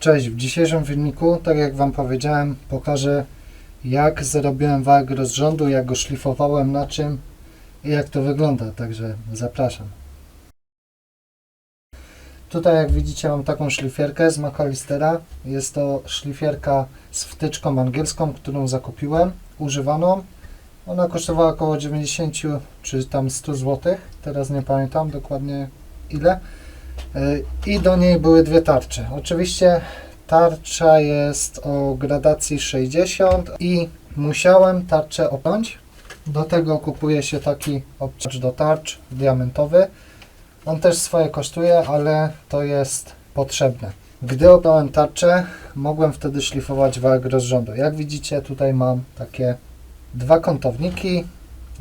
Cześć, w dzisiejszym filmiku, tak jak Wam powiedziałem, pokażę jak zrobiłem wałek rozrządu, jak go szlifowałem, na czym i jak to wygląda, także zapraszam. Tutaj jak widzicie mam taką szlifierkę z McAllistera. Jest to szlifierka z wtyczką angielską, którą zakupiłem, używaną. Ona kosztowała około 90 czy tam 100 zł, teraz nie pamiętam dokładnie ile. I do niej były dwie tarcze. Oczywiście tarcza jest o gradacji 60 i musiałem tarczę opiąć. Do tego kupuje się taki obciąż do tarcz diamentowy. On też swoje kosztuje, ale to jest potrzebne. Gdy opiąłem tarczę, mogłem wtedy szlifować wałek rozrządu. Jak widzicie, tutaj mam takie dwa kątowniki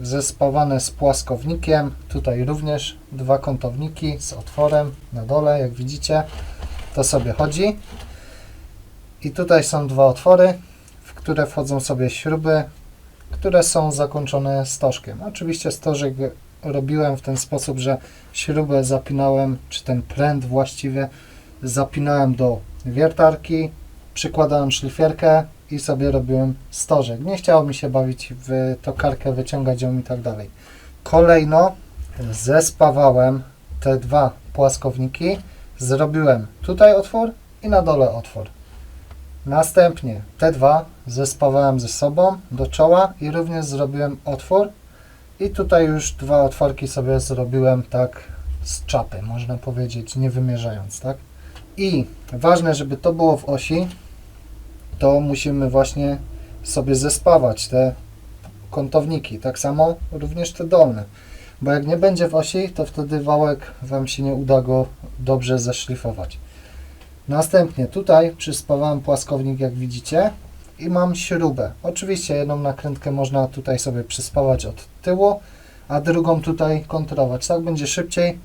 zespawane z płaskownikiem. Tutaj również dwa kątowniki z otworem na dole, jak widzicie. To sobie chodzi. I tutaj są dwa otwory, w które wchodzą sobie śruby, które są zakończone stożkiem. Oczywiście stożek robiłem w ten sposób, że śrubę zapinałem, czy ten pręt właściwie zapinałem do wiertarki, przykładałem szlifierkę i sobie robiłem stożek. Nie chciało mi się bawić w tokarkę, wyciągać ją i tak dalej. Kolejno zespawałem te dwa płaskowniki, zrobiłem tutaj otwór i na dole otwór. Następnie te dwa zespawałem ze sobą do czoła i również zrobiłem otwór i tutaj już dwa otworki sobie zrobiłem tak z czapy, można powiedzieć, nie wymierzając, tak? I ważne, żeby to było w osi, to musimy właśnie sobie zespawać te kątowniki, tak samo również te dolne, bo jak nie będzie w osi, to wtedy wałek Wam się nie uda go dobrze zeszlifować. Następnie tutaj przyspawałem płaskownik, jak widzicie, i mam śrubę. Oczywiście jedną nakrętkę można tutaj sobie przyspawać od tyłu, a drugą tutaj kontrolować. Tak będzie szybciej,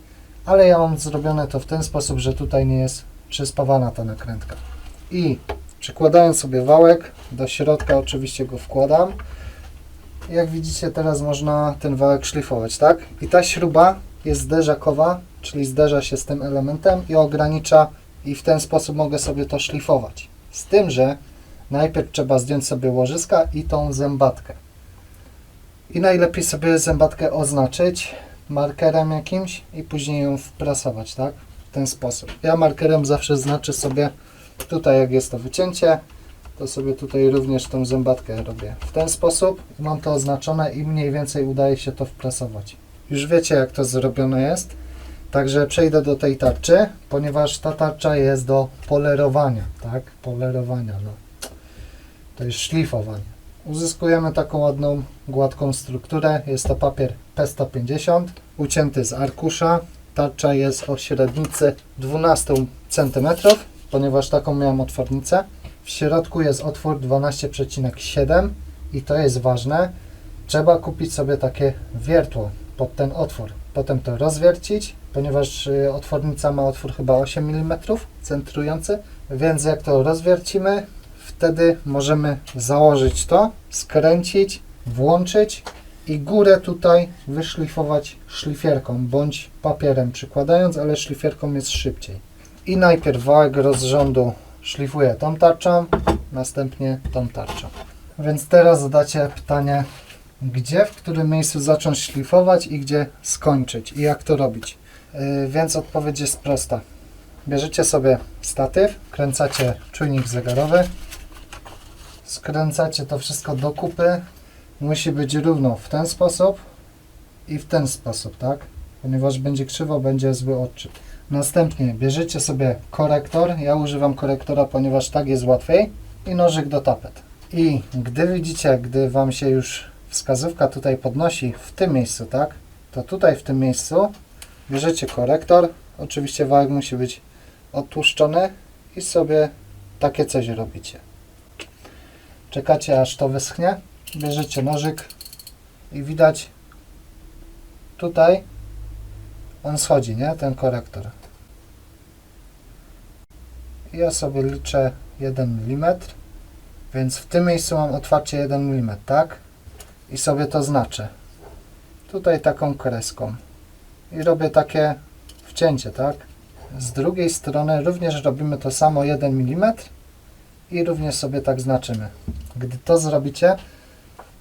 ale ja mam zrobione to w ten sposób, że tutaj nie jest przyspawana ta nakrętka. I przykładając sobie wałek, do środka oczywiście go wkładam. Jak widzicie teraz można ten wałek szlifować, tak? I ta śruba jest zderzakowa, czyli zderza się z tym elementem i ogranicza i w ten sposób mogę sobie to szlifować. Z tym, że najpierw trzeba zdjąć sobie łożyska i tą zębatkę. I najlepiej sobie zębatkę oznaczyć markerem jakimś i później ją wprasować, tak? W ten sposób. Ja markerem zawsze znaczę sobie tutaj, jak jest to wycięcie, to sobie tutaj również tą zębatkę robię w ten sposób. Mam to oznaczone i mniej więcej udaje się to wprasować. Już wiecie, jak to zrobione jest. Także przejdę do tej tarczy, ponieważ ta tarcza jest do polerowania, tak? Polerowania, no. To jest szlifowanie. Uzyskujemy taką ładną, gładką strukturę. Jest to papier P150, ucięty z arkusza. Tarcza jest o średnicy 12 cm, ponieważ taką miałem otwornicę. W środku jest otwór 12,7 i to jest ważne. Trzeba kupić sobie takie wiertło pod ten otwór. Potem to rozwiercić, ponieważ y, otwornica ma otwór chyba 8 mm centrujący, więc jak to rozwiercimy, wtedy możemy założyć to, skręcić, włączyć i górę tutaj wyszlifować szlifierką bądź papierem przykładając, ale szlifierką jest szybciej. I najpierw wałek rozrządu szlifuję tą tarczą, następnie tą tarczą. Więc teraz zadacie pytanie, gdzie, w którym miejscu zacząć szlifować i gdzie skończyć i jak to robić. Yy, więc odpowiedź jest prosta. Bierzecie sobie statyw, kręcacie czujnik zegarowy, skręcacie to wszystko do kupy. Musi być równo w ten sposób i w ten sposób, tak? Ponieważ będzie krzywo, będzie zły odczyt. Następnie bierzecie sobie korektor. Ja używam korektora, ponieważ tak jest łatwiej. I nożyk do tapet. I gdy widzicie, gdy Wam się już wskazówka tutaj podnosi w tym miejscu, tak? To tutaj w tym miejscu bierzecie korektor. Oczywiście wałek musi być odtłuszczony i sobie takie coś robicie. Czekacie aż to wyschnie. Bierzecie nożyk i widać tutaj on schodzi, nie? Ten korektor. Ja sobie liczę 1 mm, więc w tym miejscu mam otwarcie 1 mm, tak? I sobie to znaczę. Tutaj taką kreską. I robię takie wcięcie, tak? z drugiej strony również robimy to samo 1 mm i również sobie tak znaczymy. Gdy to zrobicie,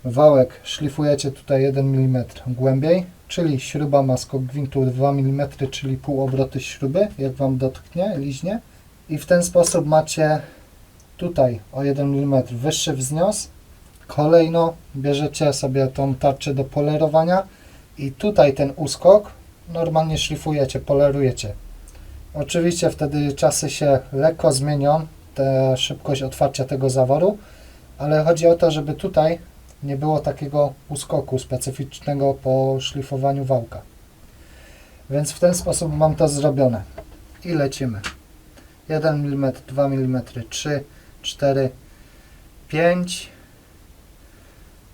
wałek szlifujecie tutaj 1 mm głębiej, czyli śruba ma skok gwintu 2 mm, czyli pół obroty śruby, jak Wam dotknie, liźnie. I w ten sposób macie tutaj o 1 mm wyższy wznios. Kolejno bierzecie sobie tą tarczę do polerowania i tutaj ten uskok normalnie szlifujecie, polerujecie. Oczywiście wtedy czasy się lekko zmienią, ta szybkość otwarcia tego zaworu, ale chodzi o to, żeby tutaj nie było takiego uskoku specyficznego po szlifowaniu wałka. Więc w ten sposób mam to zrobione. I lecimy. 1 mm, 2 mm, 3, 4, 5,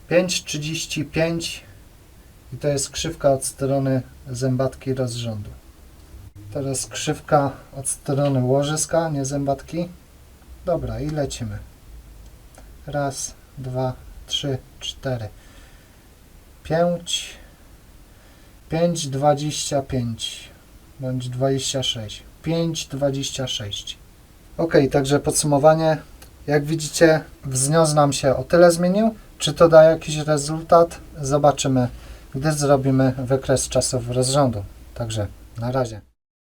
5,35 i to jest krzywka od strony zębatki rozrządu. Teraz krzywka od strony łożyska, nie zębatki. Dobra, i lecimy. Raz, dwa, trzy, cztery, pięć, pięć, dwadzieścia pięć, bądź dwadzieścia sześć. Pięć, dwadzieścia sześć. Ok, także podsumowanie. Jak widzicie, wznios nam się o tyle zmienił. Czy to da jakiś rezultat? Zobaczymy, gdy zrobimy wykres czasów rozrządu. Także na razie.